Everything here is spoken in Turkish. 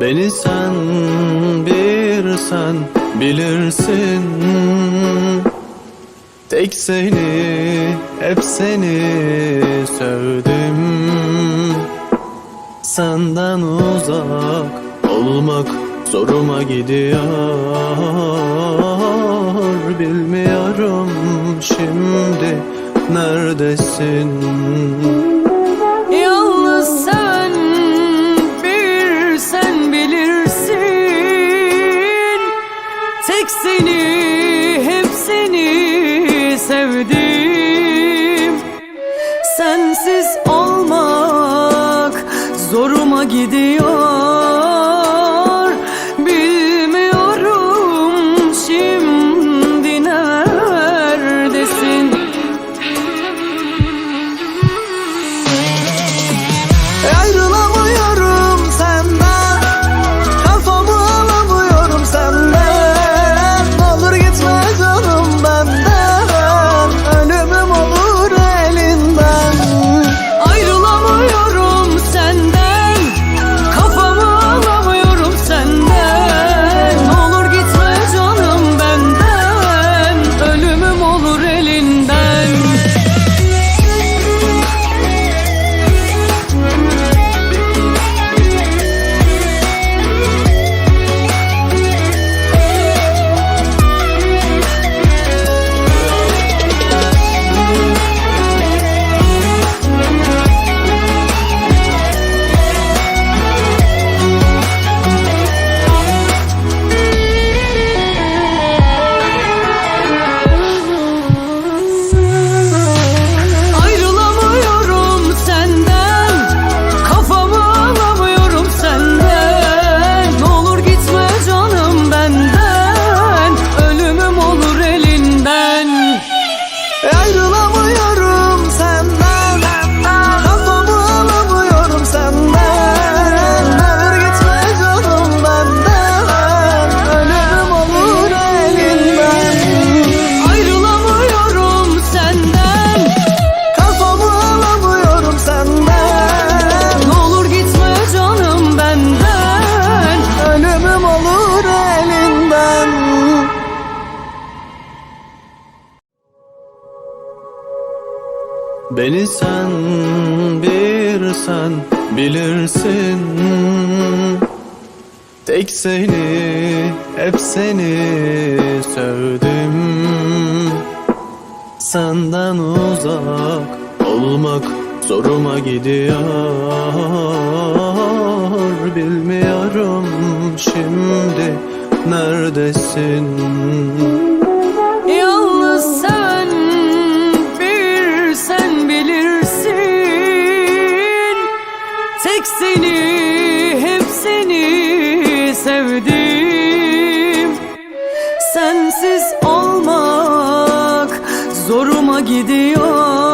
Beni sen bir sen bilirsin. Tek seni hep seni sevdim. Senden uzak olmak zoruma gidiyor. Bilmiyorum şimdi neredesin Tek seni hep seni sevdim. Sensiz olmak zoruma gidiyor Beni sen bir sen bilirsin. Tek seni hep seni sevdim. Senden uzak olmak zoruma gidiyor. Bilmiyorum şimdi neredesin sevdim. Sensiz olmak zoruma gidiyor